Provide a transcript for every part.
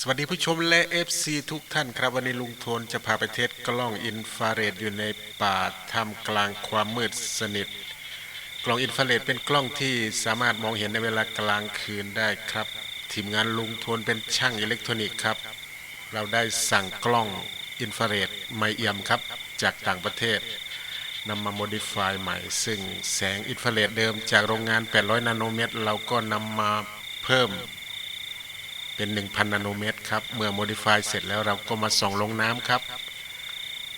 สวัสดีผู้ชมและ FC ทุกท่านครับ วันนี้ลุงโทนจะพาไปเทสกล้องอินฟราเรดอยู่ในป่าท่ามกลางความมืดสนิท กล้องอินฟราเรดเป็นกล้องที่สามารถมองเห็นในเวลากลางคืนได้ครับ ทีมงานลุงโทนเป็นช่างอิเล็กทรอนิกส์ครับ เราได้สั่งกล้องอินฟราเรดไมเอียมครับ จากต่างประเทศนำมาโมดิฟายใหม่ ซึ่งแสงอินฟราเรดเดิมจากโรงงาน 800 นาโนเมตร เราก็นำมาเพิ่ม เป็น 1,000 นาโนเมตรครับ เมื่อโมดิฟายเสร็จแล้วเราก็มาส่องลงน้ำครับ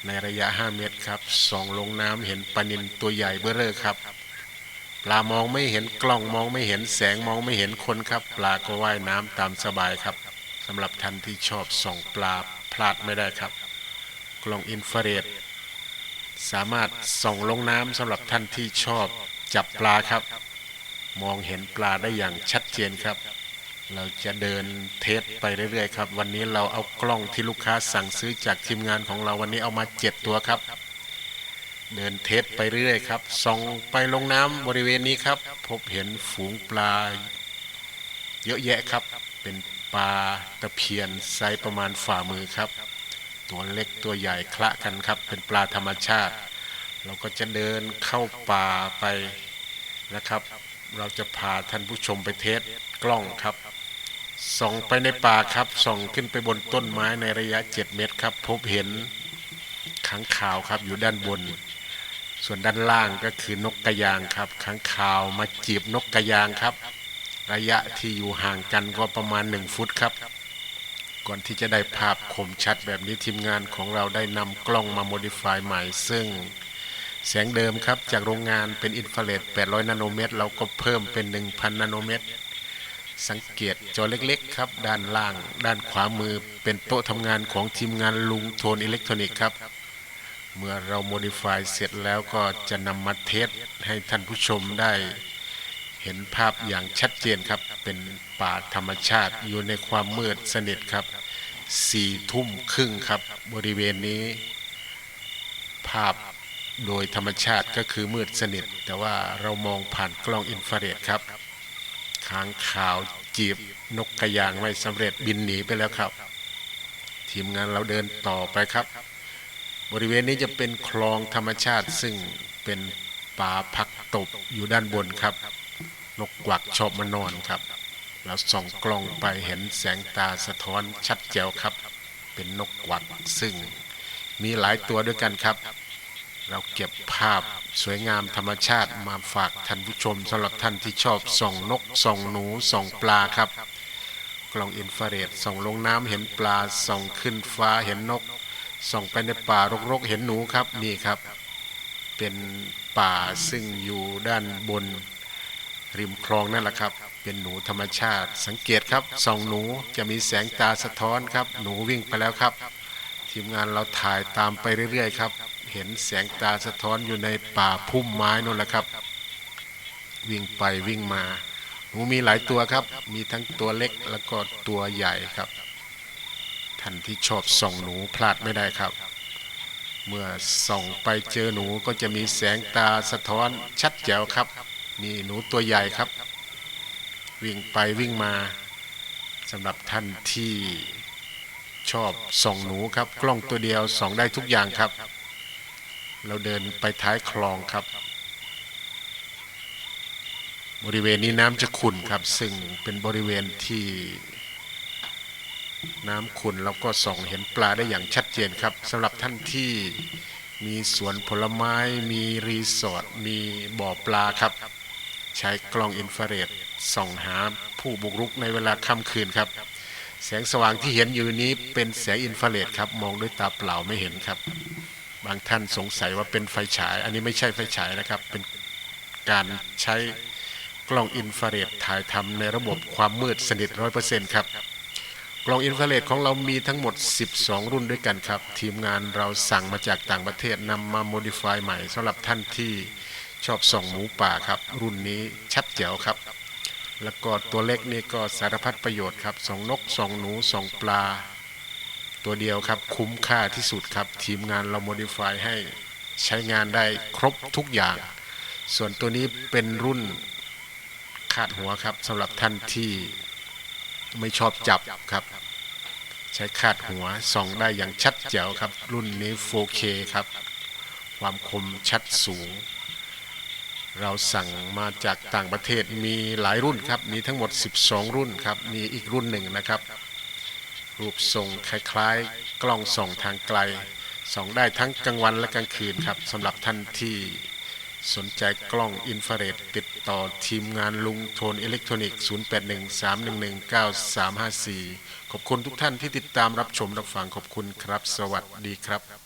ในระยะ 5 เมตรครับส่องลงน้ำเห็นปลานินตัวใหญ่เบ้อเร่อครับ ปลามองไม่เห็นกล้องมองไม่เห็นแสงมองไม่เห็นคนครับ ปลาก็ว่ายน้ำตามสบายครับสำหรับท่านที่ชอบส่องปลาพลาดไม่ได้ครับ กล้องอินฟราเรดสามารถส่องลงน้ำสำหรับท่านที่ชอบจับปลาครับ มองเห็นปลาได้อย่างชัดเจนครับ เราจะเดินเทสไปเรื่อยๆครับ วันนี้เราเอากล้องที่ลูกค้าสั่งซื้อจากทีมงานของเราวันนี้เอามาเจ็ดตัวครับ เดินเทสไปเรื่อยๆครับส่องไปลงน้ำบริเวณนี้ครับ พบเห็นฝูงปลา เยอะแยะครับ เป็นปลาตะเพียนไซส์ประมาณฝ่ามือครับ ตัวเล็กตัวใหญ่คละกันครับ เป็นปลาธรรมชาติ เราก็จะเดินเข้าป่าไปนะครับ เราจะพาท่านผู้ชมไปเทสกล้องครับ ส่องไปในป่าครับ ส่องขึ้นไปบนต้นไม้ในระยะ 7 เมตรครับ พบเห็นขังข่าวครับอยู่ด้านบน ส่วนด้านล่างก็คือนกกระยางครับขังข่าวมาจีบนกกระยางครับ ระยะที่อยู่ห่างกันก็ประมาณ 1 ฟุตครับ ก่อนที่จะได้ภาพคมชัดแบบนี้ทีมงานของเราได้นำกล้องมาโมดิฟายใหม่ ซึ่งแสงเดิมครับจากโรงงานเป็นอินฟราเรด800 นาโนเมตร เราก็เพิ่มเป็น 1,000 นาโนเมตร สังเกตจอเล็กๆครับ ด้านล่าง ด้านขวามือเป็นโต๊ะทำงานของทีมงานลุงโทนอิเล็กทรอนิกส์ครับ เมื่อเราโมดิฟายเสร็จแล้วก็จะนำมาเทสให้ท่านผู้ชมได้ เห็นภาพอย่างชัดเจนครับ เป็นป่าธรรมชาติอยู่ในความมืดสนิทครับสี่ทุ่มครึ่งครับ บริเวณนี้ ภาพโดยธรรมชาติก็คือมืดสนิท แต่ว่าเรามองผ่านกล้องอินฟราเรดครับ ค้างขาวจีบนกกระยางไม่สำเร็จบินหนีไปแล้วครับ ทีมงานเราเดินต่อไปครับ บริเวณนี้จะเป็นคลองธรรมชาติซึ่งเป็นป่าพักตบอยู่ด้านบนครับ นกกวักชอบมานอนครับเราส่องกล้องไปเห็นแสงตาสะท้อนชัดแจ๋วครับ เป็นนกกวักซึ่งมีหลายตัวด้วยกันครับ เราเก็บภาพสวยงามธรรมชาติมาฝากท่านผู้ชมสำหรับท่านที่ชอบส่องนกส่องหนูส่องปลาครับ กล้องอินฟราเรดส่องลงน้ำเห็นปลาส่องขึ้นฟ้าเห็นนก ส่องไปในป่ารกๆเห็นหนูครับนี่ครับ เป็นป่าซึ่งอยู่ด้านบนริมคลองนั่นแหละครับ เป็นหนูธรรมชาติ สังเกตครับส่องหนูจะมีแสงตาสะท้อนครับ หนูวิ่งไปแล้วครับ ทีมงานเราถ่ายตามไปเรื่อยๆครับ เห็นแสงตาสะท้อนอยู่ในป่าพุ่มไม้นั่นแหละครับ วิ่งไปวิ่งมาหนูมีหลายตัวครับ มีทั้งตัวเล็กแล้วก็ตัวใหญ่ครับ ท่านที่ชอบส่องหนูพลาดไม่ได้ครับ เมื่อส่องไปเจอหนูก็จะมีแสงตาสะท้อนชัดแจ๋วครับ นี่หนูตัวใหญ่ครับ วิ่งไปวิ่งมาสำหรับท่านที่ชอบส่องหนูครับ กล้องตัวเดียวส่องได้ทุกอย่างครับ เราเดินไปท้ายคลองครับ บริเวณนี้น้ำจะขุ่นครับ ซึ่งเป็นบริเวณที่น้ำขุ่นแล้วก็ส่องเห็นปลาได้อย่างชัดเจนครับสำหรับท่านที่มีสวนผลไม้ มีรีสอร์ท มีบ่อปลาครับ ใช้กล้องอินฟราเรดส่องหาผู้บุกรุกในเวลาค่ำคืนครับ แสงสว่างที่เห็นอยู่นี้เป็นแสงอินฟราเรดครับ มองด้วยตาเปล่าไม่เห็นครับ บางท่านสงสัยว่าเป็นไฟฉาย อันนี้ไม่ใช่ไฟฉายนะครับ เป็นการใช้กล้องอินฟราเรดถ่ายทำในระบบความมืดสนิทร้อยเปอร์เซ็นต์ครับ กล้องอินฟราเรดของเรามีทั้งหมด 12 รุ่นด้วยกันครับ ทีมงานเราสั่งมาจากต่างประเทศนำมาโมดิฟายใหม่สำหรับท่านที่ชอบส่องหมูป่าครับ รุ่นนี้ชัดแจ๋วครับ แล้วก็ตัวเล็กนี่ก็สารพัดประโยชน์ครับส่องนกส่องหนูส่องปลา ตัวเดียวครับ คุ้มค่าที่สุดครับ ทีมงานเราโมดิฟายให้ใช้งานได้ครบทุกอย่าง ส่วนตัวนี้เป็นรุ่นคาดหัวครับสำหรับท่านที่ไม่ชอบจับครับ ใช้คาดหัวส่องได้อย่างชัดแจ๋วครับ รุ่นนี้ 4K ครับ ความคมชัดสูง เราสั่งมาจากต่างประเทศมีหลายรุ่นครับ มีทั้งหมด 12 รุ่นครับ มีอีกรุ่นหนึ่งนะครับ รูปทรงคล้ายๆ กล้องส่องทางไกล ส่องได้ทั้งกลางวันและกลางคืนครับสำหรับท่านที่สนใจกล้องอินฟราเรดติดต่อทีมงานลุงโทนอิเล็กทรอนิกส์0813119354 ขอบคุณทุกท่านที่ติดตามรับชมรับฟังขอบคุณครับ สวัสดีครับ